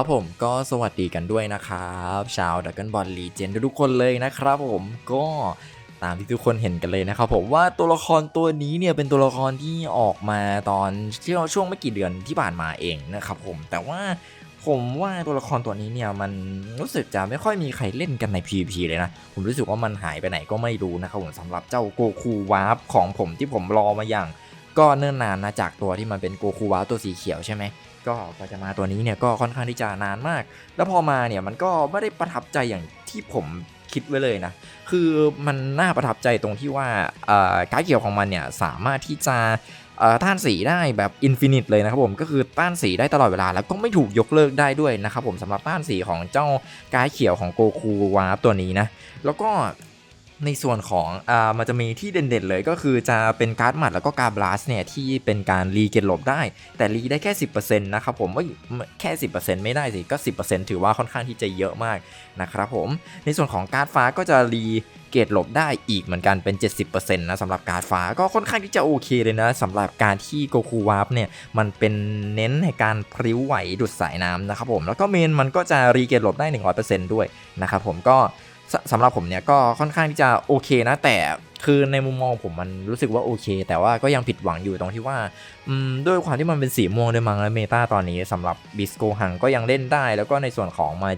ครับผมก็สวัสดีกันด้วยนะครับ ชาวดักเกันบอลลีเจนทุกคนเลยนะครับผมก็ตามที่ทุกคนเห็นกันเลยนะครับผมว่าตัวละครตัวนี้เนี่ยเป็นตัวละครที่ออกมาตอนที่เราช่วงไม่กี่เดือนที่ผ่านมาเองนะครับผมแต่ว่าผมว่าตัวละครตัวนี้เนี่ยมันรู้สึกจะไม่ค่อยมีใครเล่นกันใน PVP เลยนะ ผมรู้สึกว่ามันหายไปไหนก็ไม่รู้นะครับผมสำหรับเจ้าโกคูวาร์ปของผมที่ผมรอมาอย่าง ก็เนิ่นนานนะจากตัวที่มันเป็นโกคูวาร์ปตัวสีเขียวใช่ไหม ก็พอจะมาตัวนี้เนี่ยก็ค่อนข้างที่จะนานมาก แล้วพอมาเนี่ยมันก็ไม่ได้ประทับใจอย่างที่ผมคิดไว้เลยนะ คือมันน่าประทับใจตรงที่ว่าการเขียวของมันเนี่ยสามารถที่จะต้านสีได้แบบอินฟินิตเลยนะครับผมก็คือต้านสีได้ตลอดเวลาแล้วก็ไม่ถูกยกเลิกได้ด้วยนะครับผมสำหรับต้านสีของเจ้าการดเขียวของโกคูวาร์ปตัวนี้นะ แล้วก็ ในส่วนของอ่ามันจะมีที่เด่นๆเลยก็คือจะเป็นการ์ดหมัดแล้วก็การบลัสเนี่ยที่เป็นการรีเกตหลบได้ แต่รีได้แค่ 10%นะครับผมไม่แค่ 10%ไม่ได้สิก็ 10%ถือว่าค่อนข้างที่จะเยอะมากนะครับผมในส่วนของการ์ดฟ้าก็จะรีเกตหลบได้อีกเหมือนกันเป็น 70%นะสำหรับการ์ดฟ้าก็ค่อนข้างที่จะโอเคเลยนะสำหรับการที่โกคูวาร์ปเนี่ยมันเป็นเน้นในการพริ้วไหวดุดสายน้ำนะครับผมแล้วก็เมนมันก็จะรีเกตหลบได้ 100%ด้วยนะครับผมก็ สสำหรับผมเนี่ยก็ค่อนข้างที่จะโอเคนะ แต่คือในมุมมองผมมันรู้สึกว่าโอเค แต่ว่าก็ยังผิดหวังอยู่ตรงที่ว่าด้วยความที่มันเป็นสีม่วงด้วยมั้งและเมตาตอนนี้สำหรับบิสโกหังก็ยังเล่นได้ แล้วก็ในส่วนของมา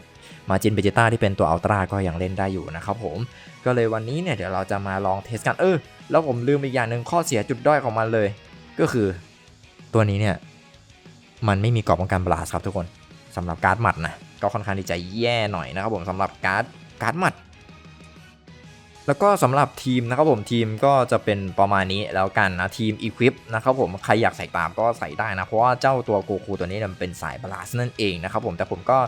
มาจินเบจิต้าที่เป็นตัวอัลตร้าก็ยังเล่นได้อยู่นะครับผมก็เลยวันนี้เนี่ยเดี๋ยวเราจะมาลองเทสกันเออแล้วผมลืมอีกอย่างหนึ่งข้อเสียจุดด้อยของมันเลย ก็คือตัวนี้เนี่ยมันไม่มีกรอบป้องกันบลาสครับทุกคนสำหรับการ์ดหมัดนะก็ค่อนข้างที่จะแย่หน่อยนะครับผมสำหรับการ์ด การ์ดหมัด แล้วก็สำหรับทีมนะครับผมทีมก็จะเป็นประมาณนี้แล้วกันนะทีมอีควิปนะครับผมใครอยากใส่ตามก็ใส่ได้นะ เพราะว่าเจ้าตัวโกคูตัวนี้มันเป็นสายบาลานซ์นั่นเองนะครับผมแต่ผมก็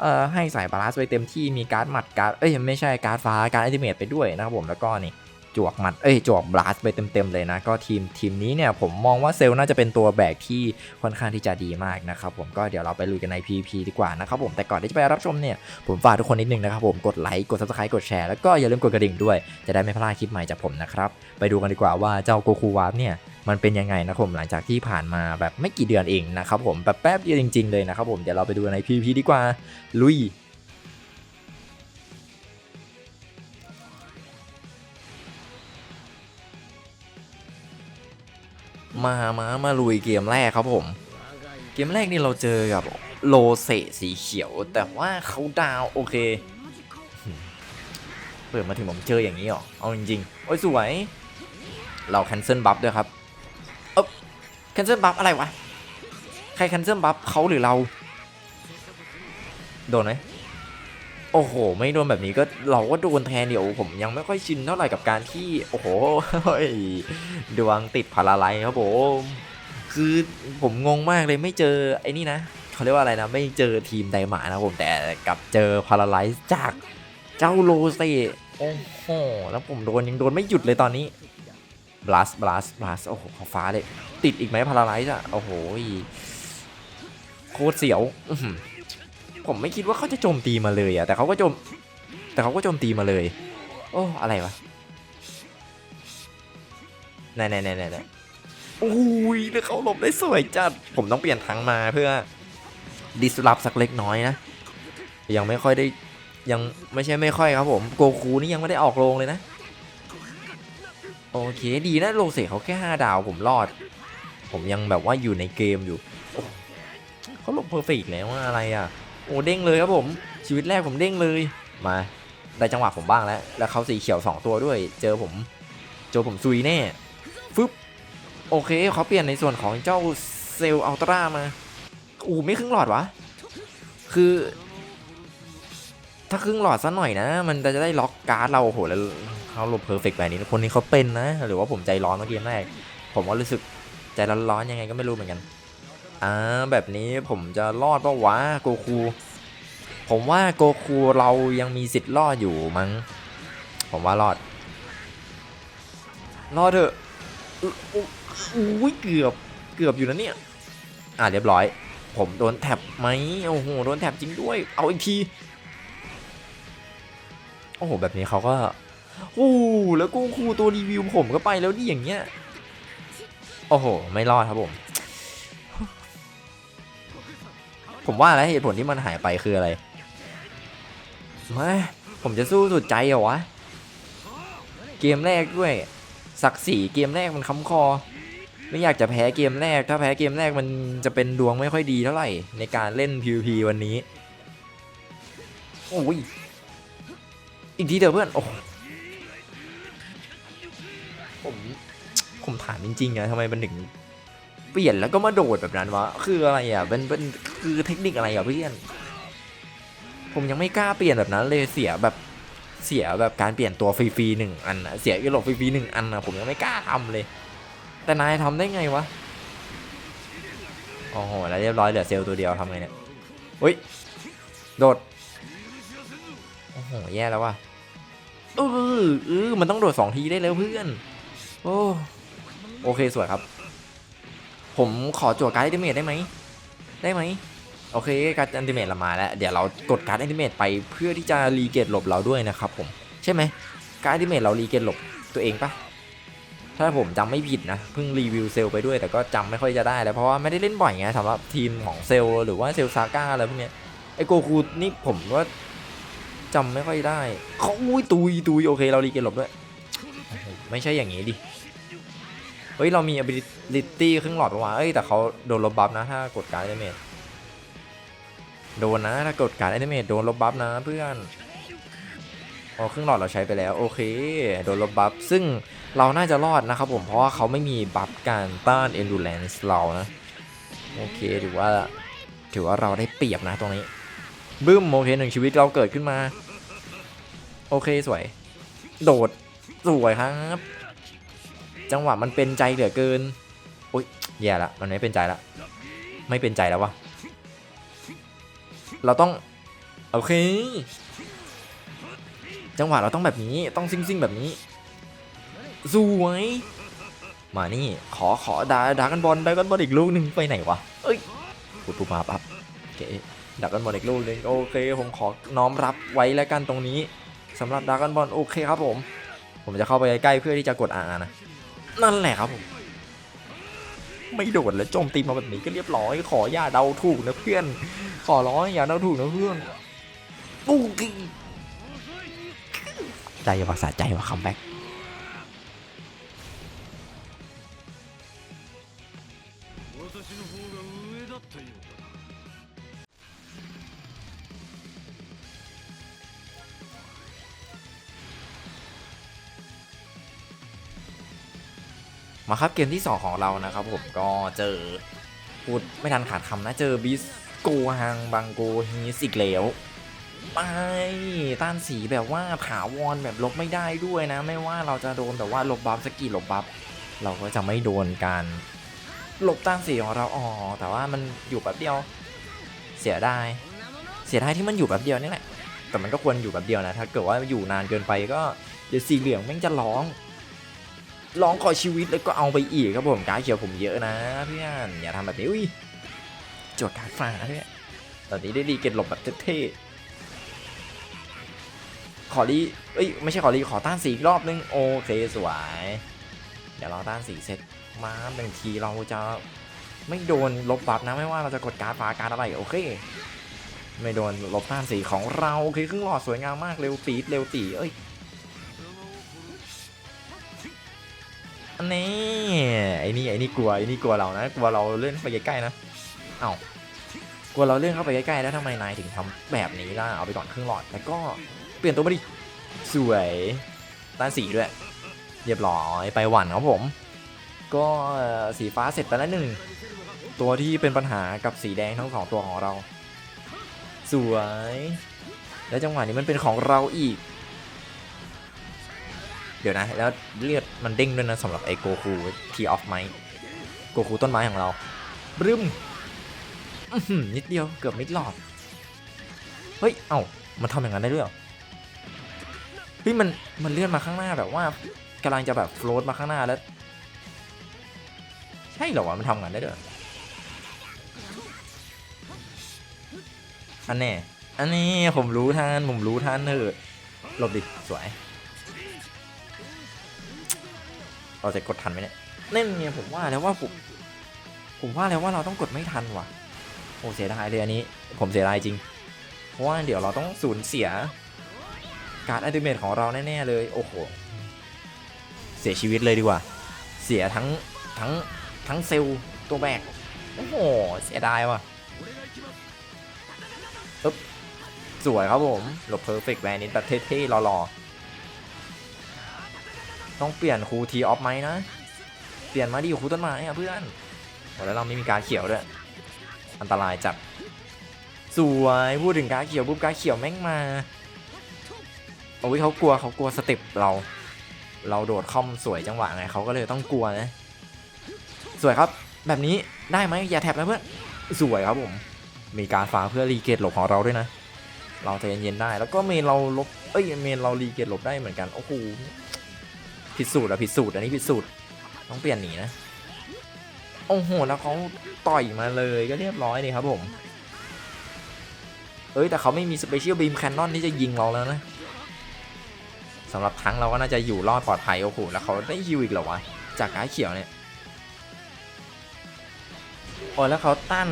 เอ่อให้สายบาลานซ์ไปเต็มที่มีการ์ดหมัดการ์ดเอ้ยไม่ใช่การ์ดฟ้าการ์ดอัลติเมทไปด้วยนะครับผมแล้วก็นี่ จวกมัดเอ้ยจวกบลัสไปเต็มๆเลยนะ ก็ทีมทีมนี้เนี่ยผมมองว่าเซลน่าจะเป็นตัวแบกที่ค่อนข้างที่จะดีมากนะครับผมก็เดี๋ยวเราไปลุยกันใน PVP ดีกว่านะครับผมแต่ก่อนที่จะไปรับชมเนี่ยผมฝากทุกคนนิดนึงนะครับผมกดไลค์กด subscribe กดแชร์แล้วก็อย่าลืมกดกระดิ่งด้วย จะได้ไม่พลาดคลิปใหม่จากผมนะครับไปดูกันดีกว่าว่าเจ้าโกคูวาร์ปเนี่ยมันเป็นยังไงนะครับผมหลังจากที่ผ่านมาแบบไม่กี่เดือนเองนะครับผมแบบแป๊บเดียวจริง ๆเลยนะครับผมเดี๋ยวเราไปดูใน PVP ดีกว่าลุย มามามาลุยเกมแรกครับผม เกมแรกนี่เราเจอกับโลเซสีเขียว แต่ว่าเขาดาวโอเค เปิดมาถึงผมเจออย่างนี้หรอ เอาจริงๆ โอ้ยสวย เราแคนเซิลบัฟด้วยครับ เอ๊บแคนเซิลบัฟอะไรวะ ใครแคนเซิลบัฟเขาหรือเรา โดนไหม โอ้โห ไม่โดนแบบนี้ก็เราก็โดนแทนเดี๋ยวผมยังไม่ค่อยชินเท่าไหร่กับการที่ โอ้โหเฮ้ยดวงติดพาราไลซ์ครับผมคือผมงงมากเลยไม่เจอไอ้นี่นะเขาเรียกว่าอะไรนะ ไม่เจอทีมไดหมานะผมแต่กลับเจอพาราไลซ์จากเจ้าโลเซโอ้โหแล้วผมโดนยังโดนไม่หยุดเลยตอนนี้บลัสบลัสบลัสโอ้โหขอฟ้าเลย ติดอีกไหมพาราไลซ์อะโอ้โหโคตรเสียว ผมไม่คิดว่าเขาจะโจมตีมาเลยอะแต่เขาก็โจม แต่เขาก็โจมตีมาเลย โอ้อะไรวะไหนไหนไหนไหนไหนอุ้ยแล้วเขาหลบได้สวยจัด ผมต้องเปลี่ยนทั้งมาเพื่อดิสรับสักเล็กน้อยนะ ยังไม่ค่อยได้ยังไม่ใช่ไม่ค่อยครับผมโกคูนี่ยังไม่ได้ออกโรงเลยนะ โอเคดีนะโลเซเขาแค่ 5 ดาวผมรอด ผมยังแบบว่าอยู่ในเกมอยู่เขาหลบเพอร์เฟกต์แล้วอะอะไรอะ โอ้เด้งเลยครับผม ชีวิตแรกผมเด้งเลย มาได้จังหวะผมบ้างแล้ว แล้วเขาสีเขียว 2 ตัวด้วย เจอผม เจอผมซุยแน่ ฟึบ โอเคเขาเปลี่ยนในส่วนของเจ้าเซลล์อัลตร้ามา อู้ไม่ครึ่งหลอดวะ คือ ถ้าครึ่งหลอดซะหน่อยนะ มันจะได้ล็อกการ์ดเรา โอ้โห แล้วเขาหลบเพอร์เฟกต์แบบนี้ คนนี้เขาเป็นนะ หรือว่าผมใจร้อนเมื่อกี้แรก ผมก็รู้สึกใจร้อนๆยังไงก็ไม่รู้เหมือนกัน อ่าแบบนี้ผมจะรอดปะวะโกคู ผมว่าโกคูเรายังมีสิทธิ์รอดอยู่มั้ง ผมว่ารอด รอดเถอะอุ้ยเกือบเกือบอยู่นะเนี่ย อ่าเรียบร้อย ผมโดนแท็บไหมโอ้โหโดนแท็บจริงด้วย เอาอีกทีโอ้โหแบบนี้เขาก็โอ้แล้วกูคูตัวรีวิวผมก็ไปแล้วดิอย่างเงี้ย โอ้โห ไม่รอดครับผม ผมว่าแล้วเหตุผลที่มันหายไปคืออะไรมาผมจะสู้สุดใจเหรอวะ เกมแรกด้วย ศักดิ์ศรีเกมแรกมันค้ำคอ ไม่อยากจะแพ้เกมแรก ถ้าแพ้เกมแรกมันจะเป็นดวงไม่ค่อยดีเท่าไหร่ ในการเล่น PVP วันนี้ โอ้ย อีกทีเดียวเพื่อน โอ้ผมผมถามจริงๆนะทำไมมันถึงเปลี่ยนแล้วก็มาโดดแบบนั้นวะ คืออะไรอะเป็นเป็น คือเทคนิคอะไรอะเพื่อน ผมยังไม่กล้าเปลี่ยนแบบนั้นเลยเสียแบบเสียแบบการเปลี่ยนตัวฟรีๆหนึ่งอันอะเสียอีโลฟรีๆหนึ่งอันอะผมยังไม่กล้าทำเลย แต่นายทำได้ไงวะโอ้โหแล้วเรียบร้อยเหลือเซลล์ตัวเดียวทำไงเนี่ยเฮ้ยโดดโอ้โหแย่แล้วว่ะเออเออมันต้องโดดสองทีได้แล้วเพื่อน โอ้โอเคสวยครับ ผมขอจั่วการ์ดิเมตได้ไหม ได้ไหม โอเคการ์ดอันติเมตเรามาแล้ว เดี๋ยวเรากดการ์ดอันติเมตไปเพื่อที่จะรีเกตหลบเราด้วยนะครับผม ใช่ไหมการ์ดอันติเมตเรารีเกตหลบตัวเองปะถ้าผมจำไม่ผิดนะ เพิ่งรีวิวเซลไปด้วยแต่ก็จำไม่ค่อยจะได้แล้วเพราะว่าไม่ได้เล่นบ่อยไงสำหรับทีมของเซลหรือว่าเซลซาก้าอะไรพวกเนี้ยไอโกคูนี่ผมว่าจำไม่ค่อยได้เขาอุ้ยตุยตุยโอเคเรารีเกนหลบด้วย ไม่ใช่อย่างนี้ดิเฮ้ยเรามี ability ครึ่งหลอดปะวะเอ้ยแต่เขาโดนลบบัฟนะถ้ากดการ์ดเมจ โดนนะ ถ้ากดการ์ดเมจโดนลบบัฟนะเพื่อนอ๋อครึ่งหลอดเราใช้ไปแล้ว โอเค โดนลบบัฟ ซึ่งเราน่าจะรอดนะครับผม เพราะว่าเขาไม่มีบัฟการต้าน endurance เรานะ โอเค ถือว่า ถือว่าเราได้เปรียบนะตรงนี้ บึ้มโอเคหนึ่งชีวิตเราเกิดขึ้นมา โอเคสวย โดด สวยครับ จังหวะมันเป็นใจเหลือเกินอุ้ยแย่ละมันไม่เป็นใจละ ไม่เป็นใจแล้ววะ เราต้องโอเค จังหวะเราต้องแบบนี้ต้องซิ่งๆแบบนี้สวยมานี่ขอขอดาดากันบอลดากันบอลอีกลูกหนึ่งไปไหนวะเอ้ยกูตูมาปั๊บโอเคดากันบอลอีกลูกหนึ่งโอเคผมขอน้อมรับไว้แล้วกันตรงนี้สำหรับดากันบอลโอเคครับผม ผมจะเข้าไปใกล้เพื่อที่จะกดอานะนั่นแหละครับผม ไม่โดดแล้วโจมตีมาแบบนี้ก็เรียบร้อยขออย่าเดาถูกนะเพื่อน ขอร้อยอย่าเดาถูกนะเพื่อนปุ๊กใจว่าสะใจว่าคัมแบ็ก มาครับเกมที่ 2 ของเรานะครับผมก็เจอพูดไม่ทันขาดคำนะเจอบิสโกฮังบังโกฮีสอีกแล้วไปต้านสีแบบว่าถาวรแบบลบไม่ได้ด้วยนะ ไม่ว่าเราจะโดนแบบว่าลบบัฟสกกี่ลบบัฟเราก็จะไม่โดนการลบต้านสีของเราอ๋อแต่ว่ามันอยู่แบบเดียวเสียดายเสียดายที่มันอยู่แบบเดียวนี่แหละแต่มันก็ควรอยู่แบบเดียวนะถ้าเกิดว่าอยู่นานเกินไปก็เดี๋ยวสีเหลืองแม่งจะร้อง ร้องขอชีวิตแล้วก็เอาไปอีกครับผมการดเขียวผมเยอะนะเพื่อนอย่าทำแบบนี้อุ้ยจวดการดฟ้าด้วยตอนนี้ได้ดีเกตหลบแบบเท่ๆขอรีเอ้ยไม่ใช่ขอรีขอต้านสีอีกรอบนึงโอเคสวยเดี๋ยวเราต้านสีเสร็จมาบางทีเราจะไม่โดนลบบัฟนะไม่ว่าเราจะกดการดฟ้าการอะไรโอเคไม่โดนลบต้านสีของเราโอเคครึ่งหลอดสวยงามมากเร็วปีดเร็วตีเอ้ย นนี้ไอ้นี่ไอ้นี่กลัวไอ้นี่กลัวเรานะกลัวเราเล่นเข้าไปใกล้ๆนะเอ้ากลัวเราเลื่อนเข้าไปใกล้ๆแล้วทำไมนายถึงทำแบบนี้ล่ะเอาไปก่อนครึ่งหลอดแล้วก็เปลี่ยนตัวมาดิสวยต้านสีด้วยเรียบร้อยไปหวันครับผม ก็สีฟ้าเสร็จไปแล้วหนึ่งตัวที่เป็นปัญหากับสีแดงทั้งสองตัวของเรา สวย แล้วจังหวะนี้มันเป็นของเราอีก เดี๋ยวนะ แล้วเลือดมันเด้งด้วยนะสำหรับไอโกคูทีออฟไมโกคูต้นไม้ของเราบรึมนิดเดียวเกือบมิดหลอด เฮ้ย เอ้า มันทำอย่างนั้นได้ด้วยเหรอเฮ้ยมันมันเลื่อนมาข้างหน้าแบบว่ากำลังจะแบบโฟลตมาข้างหน้าแล้ว ใช่เหรอวะมันทำงานได้ด้วยออันแน่อันนี้ผมรู้ท่านผมรู้ท่านเถอะหลบดิสวย เราจะกดทันไหมเนี่ยนั่นไงผมว่าแล้วว่าผมผมว่าแล้วว่าเราต้องกดไม่ทันว่ะโอ้เสียดายเลยอันนี้ ผมเสียดายจริง เพราะว่าเดี๋ยวเราต้องสูญเสียการอัลติเมทของเราแน่ๆเลยโอ้โหเสียชีวิตเลยดีกว่า เสียทั้งทั้งทั้งเซลล์ตัวแบกโอ้โหเสียดายว่ะปึ๊บสวยครับผมหลบเพอร์เฟกต์แวนิสแบบเท่ๆหล่อๆ ต้องเปลี่ยนครูทีออฟไหมนะ เปลี่ยนมาดิครูต้นไม้อะเพื่อนแล้วเราไม่มีการเขียวด้วย อันตรายจัด สวยพูดถึงการเขียวปุ๊บการเขียวแม่งมาโอ้ยเขากลัวเขากลัวสเต็ปเรา เราโดดคอมสวยจังหวะไงเขาก็เลยต้องกลัวนะ สวยครับ แบบนี้ได้ไหมอย่าแท็บนะเพื่อนสวยครับผม มีการฟ้าเพื่อรีเกตหลบของเราด้วยนะ เราใจเย็นๆได้ แล้วก็เมนเราลบ เอ้ยเมนเรารีเกตหลบได้เหมือนกัน โอ้โห ผิดสูตรอะผิดสูตรอันนี้ผิดสูตรต้องเปลี่ยนหนีนะโอ้โหแล้วเขาต่อยมาเลยก็เรียบร้อยเลยครับผมเอ้ยแต่เขาไม่มีสเปเชียลบีมแคนนอนที่จะยิงเราแล้วนะสำหรับทั้งเราก็น่าจะอยู่รอดปลอดภัยโอ้โหแล้วเขาได้ฮิวอีกเหรอวะจากการเขียวเนี่ยโอ้แล้วเขาต้าน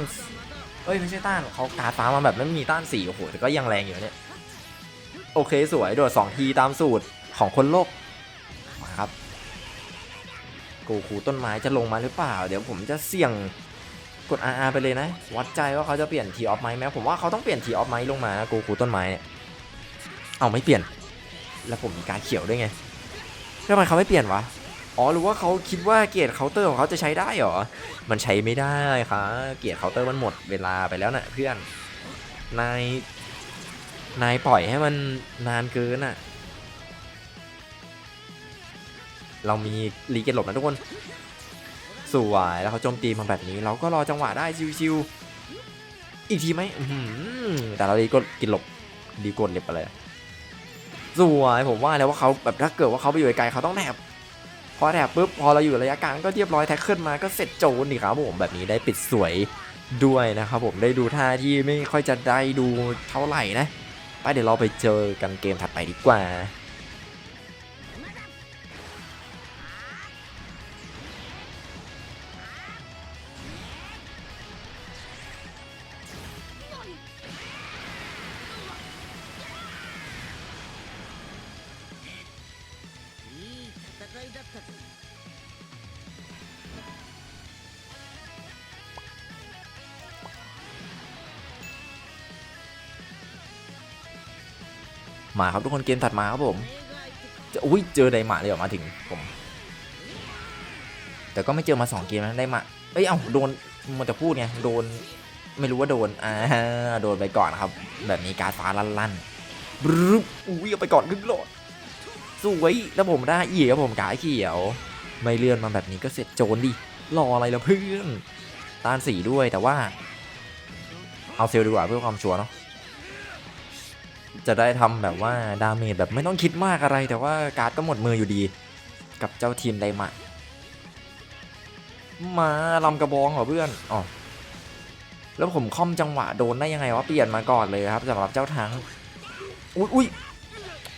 เอ้ยไม่ใช่ต้านเขากาฟ้ามาแบบไม่มีต้านสีโอ้โหแต่ก็ยังแรงอยู่เนี่ยโอเคสวยโดดสองทีตามสูตรของคนโลก กูคูต้นไม้จะลงมาหรือเปล่า เดี๋ยวผมจะเสี่ยงกด RR ไปเลยนะ วัดใจว่าเขาจะเปลี่ยนทีออฟไหมแม้ผมว่าเขาต้องเปลี่ยนทีออฟไหมลงมานะกูคูต้นไม้เนี่ยเอาไม่เปลี่ยน แล้วผมมีการเขียวด้วยไงทำไมเขาไม่เปลี่ยนวะอ๋อหรือว่าเขาคิดว่าเกียร์เคาน์เตอร์ของเขาจะใช้ได้เหรอ มันใช้ไม่ได้ครับเกียร์เคาน์เตอร์มันหมดเวลาไปแล้วนะ่ะเพื่อนนายนายปล่อยให้มันนานเกินอะ เรามีรีเกตหลบนะทุกคนสวยแล้วเขาโจมตีมาแบบนี้ เราก็รอจังหวะได้ชิวๆอีกทีไหมแต่เราดีกดกินหลบดีกดเล็บไปเลยสวยผมว่าแล้วว่าเขาแบบถ้าเกิดว่าเขาไปอยู่ไกลเขาต้องแถบพอแถบปุ๊บพอเราอยู่ระยะกลางก็เรียบร้อยแท็กขึ้นมาก็เสร็จโจนดีครับผมแบบนี้ได้ปิดสวยด้วยนะครับผมได้ดูท่าที่ไม่ค่อยจะได้ดูเท่าไหร่นะ ไปเดี๋ยวเราไปเจอกันเกมถัดไปดีกว่า มาครับทุกคนเกมถัดมาครับผมจะอุ้ยเจอไดมะเลยเหรอมาถึงผม แต่ก็ไม่เจอมาสองเกมนะไดมะเอ้ยเอ้าโดนมันจะพูดไงโดนไม่รู้ว่าโดนอ่าโดนไปก่อนครับ แบบนี้การฟ้าลั่นๆบรึบอุ้ยเอาไปก่อนครึ่งโหลดสวยแล้วผมได้อีกครับผมกายเขียว ไม่เลื่อนมาแบบนี้ก็เสร็จโจนดิรออะไรล่ะเพื่อนต้านสีด้วยแต่ว่า เอาเซลดีกว่าเพื่อความชัวร์เนาะ จะได้ทำแบบว่าดาเมจแบบไม่ต้องคิดมากอะไร แต่ว่าการ์ดก็หมดมืออยู่ดี กับเจ้าทีมไดมะมาลำกระบองเหรอเพื่อนอ๋อแล้วผมคอมจังหวะโดนได้ยังไงวะเปลี่ยนมาก่อนเลยครับสำหรับเจ้าทั้งอุ้ยอุ้ย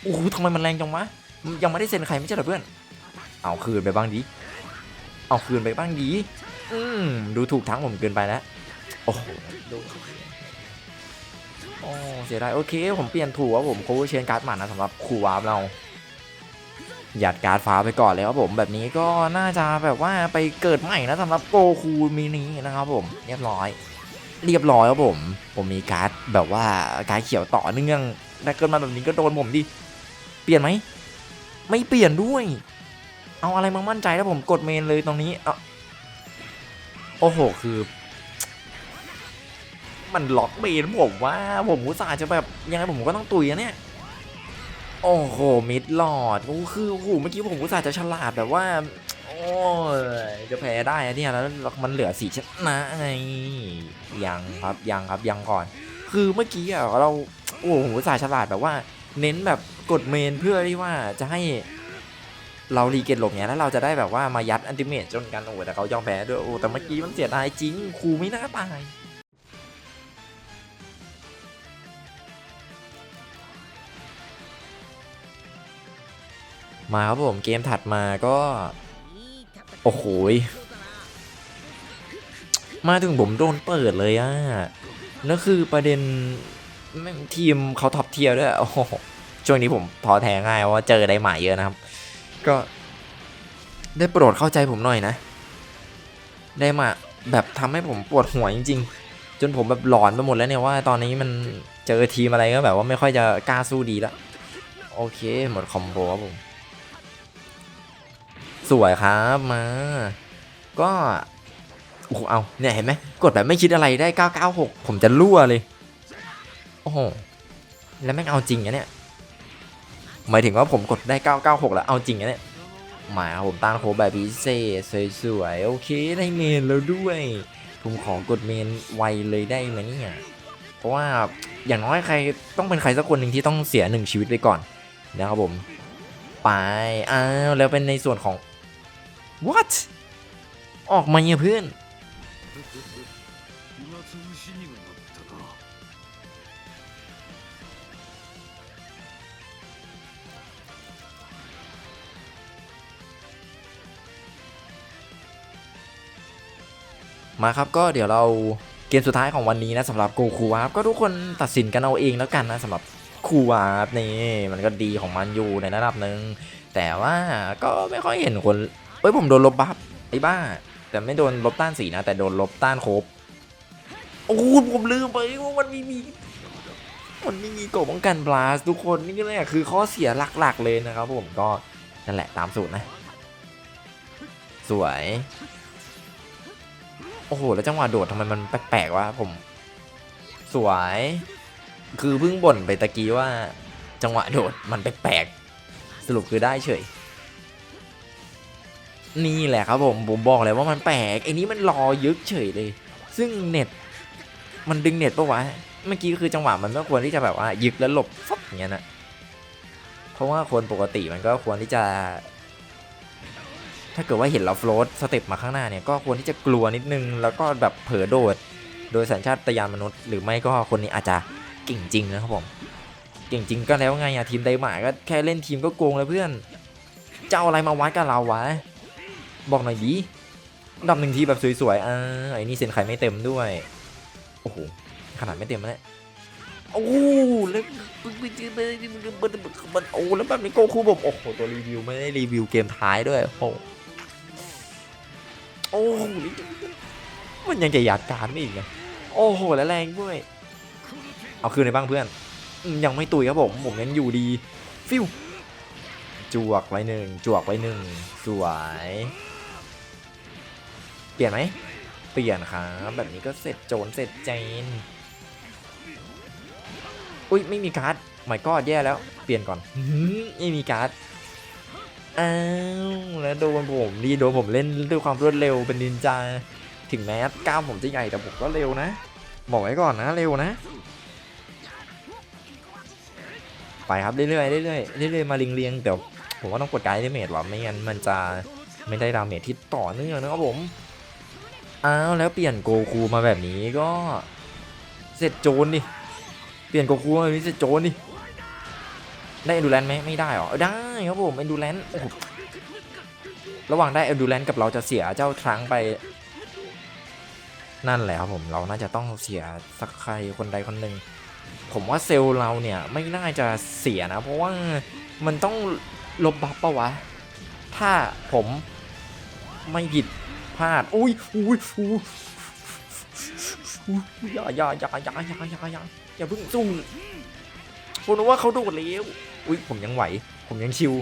โอ้โหทำไมมันแรงจังวะยังไม่ได้เซ็นใครไม่ใช่เหรอเพื่อน เอาคืนไปบ้างดีเอาคืนไปบ้างดี อืมดูถูกทั้งผมเกินไปแล้ว โอ้โห โอ้เสียดายโอเคผมเปลี่ยนถูกว่าผมโคเวอร์เชนการ์ดหมันนะสำหรับคูวาร์ปเราหยัดการ์ดฟ้าไปก่อนเลยครับผมแบบนี้ก็น่าจะแบบว่าไปเกิดใหม่นะสำหรับโกคูมินินะครับผมเรียบร้อย เรียบร้อยครับผม ผมมีการ์ดแบบว่าการ์ดเขียวต่อเนื่องแต่เกิดมาแบบนี้ก็โดนผมดิเปลี่ยนไหมไม่เปลี่ยนด้วย เอาอะไรมามั่นใจแล้วผมกดเมนเลยตรงนี้เอาโอ้โห คือ มันล็อกเบนผมว่าผมอุตส่าห์จะแบบยังไงผมก็ต้องตุยอะเนี่ยโอ้โหมิดหลอดโอ้คือโอ้โหเมื่อกี้ผมอุตส่าห์จะฉลาดแบบว่า โอ้ยจะแพ้ได้อะเนี่ยแล้วมันเหลือสีชนะไงยังครับยังครับยังก่อน คือเมื่อกี้อะเราโอ้โหผมอุตส่าห์ฉลาดแบบว่า เน้นแบบกดเมนเพื่อที่ว่าจะให้เรารีเกตหลบเนี้ยแล้วเราจะได้แบบว่ามายัดอันติเมตจนกันโอ้แต่เขายอมแพ้ด้วยโอ้แต่เมื่อกี้มันเสียดายจริงครูไม่น่าตาย มาครับผมเกมถัดมาก็ โอ้โหมาถึงผมโดนเปิดเลยอะนั่นคือประเด็นทีมเขาท็อปเทียร์ด้วย โอ้โห ช่วงนี้ผมพอแท้ง่ายว่าเจอได้หมายเยอะนะครับ ก็ได้โปรดเข้าใจผมหน่อยนะ ได้มาแบบทำให้ผมปวดหัวจริง ๆ จนผมแบบหลอนไปหมดแล้วเนี่ยว่าตอนนี้มันเจอทีมอะไรก็แบบว่าไม่ค่อยจะกล้าสู้ดีละ โอเค หมดคอมโบครับผม สวยครับมา ก็โอ้โหเอาเนี่ยเห็นไหมกดแบบไม่คิดอะไรได้ 996 ผมจะรั่วเลย โอ้โห แล้วแม่งเอาจริงนะเนี่ย หมายถึงว่าผมกดได้ 996 แล้วเอาจริงนะเนี่ยมาผมตั้งโคแบบพิเศษสวยๆ โอเคได้เมนแล้วด้วย ผมขอกดเมนไวเลยได้ไหมเนี่ย เพราะว่าอย่างน้อยใครต้องเป็นใครสักคนหนึ่งที่ต้องเสียหนึ่งชีวิตไปก่อนนะครับผม ไปอ้าวแล้วเป็นในส่วนของ what ออกมาเงี้ยเพื่อนมาครับก็เดี๋ยวเราเกมสุดท้ายของวันนี้นะสำหรับโกคูวารับก็ทุกคนตัดสินกันเอาเองแล้วกันนะสำหรับคูวาร์ปนี่มันก็ดีของมันอยู่ในระดับหนึ่งแต่ว่าก็ไม่ค่อยเห็นคน เอ้ยผมโดนลบบัฟไอ้บ้า แต่ไม่โดนลบต้านสีนะ แต่โดนลบต้านโคบโอ้โหผมลืมไปว่ามันมีมีมันไม่มีกบป้องกันบลาสทุกคนนี่ก็เลยคือข้อเสียหลักๆเลยนะครับผมก็นั่นแหละตามสูตรนะ สวย โอ้โห แล้วจังหวะโดดทำไมมันแปลกๆวะผม สวย คือเพิ่งบ่นไปตะกี้ว่า จังหวะโดดมันแปลกๆสรุปคือได้เฉย นี่แหละครับผมผมบอกเลยว่ามันแปลกไอ้นี้มันรอยึกเฉยเลย ซึ่งเน็ต มันดึงเน็ตปะวะเมื่อกี้คือจังหวะมันไม่ควรที่จะแบบว่ายึกแล้วหลบฟับอย่างเงี้ยนะเพราะว่าคนปกติมันก็ควรที่จะ ถ้าเกิดว่าเห็นเราโฟลตสเต็ปมาข้างหน้าเนี่ยก็ควรที่จะกลัวนิดนึงแล้วก็แบบเผลอโดด โดยสัญชาตญาณมนุษย์ หรือไม่ก็คนนี้อาจจะเก่งจริงนะครับผมเก่งจริงก็แล้วไงอะทีมไดหมาก็แค่เล่นทีมก็โกงแล้วเพื่อนเจ้าอะไรมาวัดกับเราวะ บอกหน่อยดิอันดับหนึ่งทีแบบสวยๆอ่าไอ้นี่เซ็นไขไม่เต็มด้วย โอ้โห ขนาดไม่เต็มแล้วโอ้แล้วมันโอ้แล้วแบบนี้โกคูผมโอ้โหตัวรีวิวไม่ได้รีวิวเกมท้ายด้วย โอ้โหโอ้มันยังจะยัดการไม่อีกนะโอ้โหแล้วแรงด้วย เอาคืนในบ้างเพื่อน ยังไม่ตุยครับผม ผมยังอยู่ดี ฟิวจวกไว้หนึ่งจวกไว้หนึ่งสวย เปลี่ยนไหม เปลี่ยนครับแบบนี้ก็เสร็จโจรเสร็จเจนอุ้ยไม่มีการ์ดไม่ก็แย่แล้ว เปลี่ยนก่อนอื้อหือไม่มีการ์ดอ้าวแล้วโดนผมดีโดนผมเล่นด้วยความรวดเร็วเป็นนินจาถึงแม้กล้ามผมจะใหญ่แต่ผมก็เร็วนะบอกไว้ก่อนนะเร็วนะ ไปครับเรื่อยๆเรื่อยๆเรื่อยๆมาเรียงๆเดี๋ยวผมว่าต้องกดการดเมจว่ะไม่งั้นมันจะไม่ได้ดาเมจที่ต่อเนื่องนะครับผม อ้าวแล้วเปลี่ยนโกคูมาแบบนี้ก็เสร็จโจรดิ เปลี่ยนโกคูมาแบบนี้เสร็จโจรดิ ได้เอนดูแลนไหมไม่ได้หรอได้ครับผมเอนดูแลนระหว่างได้เอนดูแลนกับเราจะเสียเจ้าทรังไป นั่นแหละครับผมเราน่าจะต้องเสียสักใครคนใดคนหนึ่งผมว่าเซลล์เราเนี่ยไม่น่าจะเสียนะ เพราะว่ามันต้องลบบัฟปะวะ ถ้าผมไม่ผิดาดอุ้ยอุ้ยอุ้ยอุ้ยอย่าอย่าอย่าอย่าอย่าอย่าอย่าอย่าเพิ่งสู้ผมรู้ว่าเขาโดดเร็วอุ้ยผมยังไหว ผมยังชิว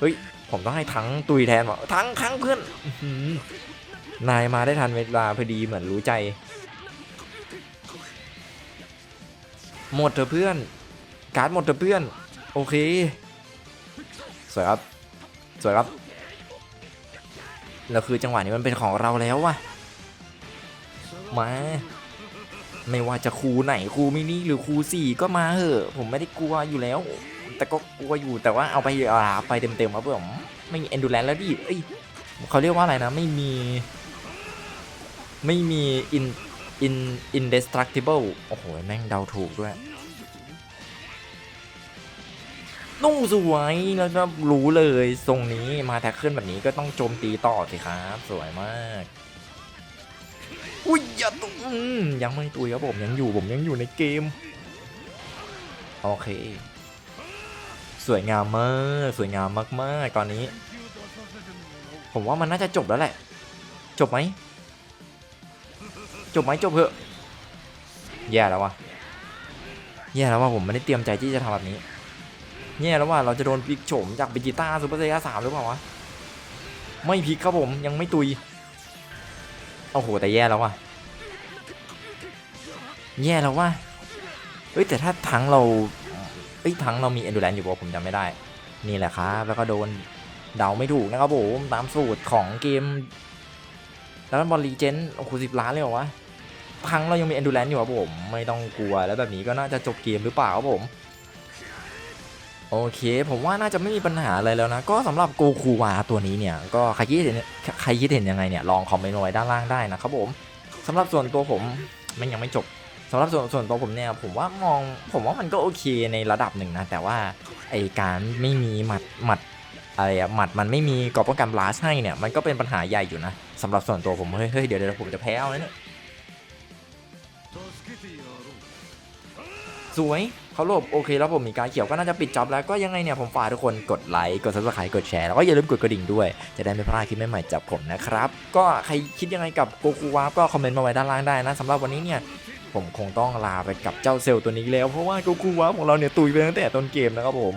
เฮ้ยผมต้องให้ทั้งตุยแทนว่ะทั้งทั้งเพื่อนอื้อหือนายมาได้ทันเวลาพอดีเหมือนรู้ใจ หมดเถอะเพื่อน การ์ดหมดเถอะเพื่อน โอเค สวยครับ สวยครับ แล้วคือจังหวะนี้มันเป็นของเราแล้วว่ะมาไม่ว่าจะครูไหนครูมินิหรือครูสี่ก็มาเหอะ ผมไม่ได้กลัวอยู่แล้ว แต่ก็กลัวอยู่แต่ว่าเอาไปอ่าไปเต็มๆครับผมไม่มี endurance แล้วดิเอ้ยเขาเรียกว่าอะไรนะไม่มี ไม่มี in in indestructible โอ้โห แม่งเดาถูกด้วย นุ่งสวยแล้วก็รู้เลยทรงนี้มาแท็กขึ้นแบบนี้ก็ต้องโจมตีต่อสิครับ สวยมาก อุ้ยอย่าตุ้มยังไม่ตุยครับผมยังอยู่ผมยังอยู่ในเกม โอเค สวยงามมากสวยงามมากๆตอนนี้ ผมว่ามันน่าจะจบแล้วแหละ จบไหมจบไหมจบเถอะแย่แล้ววะแย่แล้วว่าผมไม่ได้เตรียมใจที่จะทำแบบนี้ แย่แล้วว่าเราจะโดนพลิกโฉมจากเบจิต้าซูเปอร์เซย่าสามหรือเปล่าวะ ไม่พลิกครับผมยังไม่ตุย โอ้โห แต่แย่แล้วว่ะ แย่แล้วว่ะเอ้ยแต่ถ้าทั้งเราเอ้ยทั้งเรามีเอนดูแลนอยู่ป่ะผมจำไม่ได้ นี่แหละครับแล้วก็โดนเดาไม่ถูกนะครับผมตามสูตรของเกมแล้วบอลลีเจนโอ้โหสิบล้านเลยเหรอวะทั้งเรายังมีเอนดูแลนอยู่ครับผมไม่ต้องกลัวแล้วแบบนี้ก็น่าจะจบเกมหรือเปล่าครับผม โอเค ผมว่าน่าจะไม่มีปัญหาอะไรแล้วนะ ก็สำหรับโกคูวาตัวนี้เนี่ย ก็ใครคิดเห็นใครคิดเห็นยังไงเนี่ย ลองคอมเมนต์เอาไว้ด้านล่างได้นะครับผมสำหรับส่วนตัวผมมันยังไม่จบสำหรับส่วนส่วนตัวผมเนี่ยผมว่ามองผมว่ามันก็โอเคในระดับหนึ่งนะ แต่ว่าไอการไม่มีหมัดหมัดอะไรอะหมัดมันไม่มีกรอบป้องกันบลัสให้เนี่ยมันก็เป็นปัญหาใหญ่อยู่นะสำหรับส่วนตัวผมเฮ้ยเฮ้ยเดี๋ยวเดี๋ยวผมจะแพ้เอาแล้วเนี่ย สวยเขาหลบโอเคแล้วผมมีการเขียวก็น่าจะปิดจ็อบแล้วก็ยังไงเนี่ยผมฝากทุกคนกดไลค์กด subscribe กดแชร์แล้วก็อย่าลืมกดกระดิ่งด้วย จะได้ไม่พลาดคลิปใหม่ๆจากผมนะครับ ก็ใครคิดยังไงกับโกคูวาร์ปก็คอมเมนต์มาไว้ด้านล่างได้นะสำหรับวันนี้เนี่ยผมคงต้องลาไปกับเจ้าเซลล์ตัวนี้แล้วเพราะว่าโกคูวาร์ปของเราเนี่ยตุยไปตั้งแต่ต้นเกมนะครับผม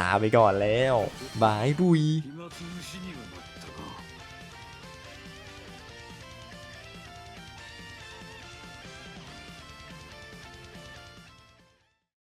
ลาไปก่อนแล้วบายบุย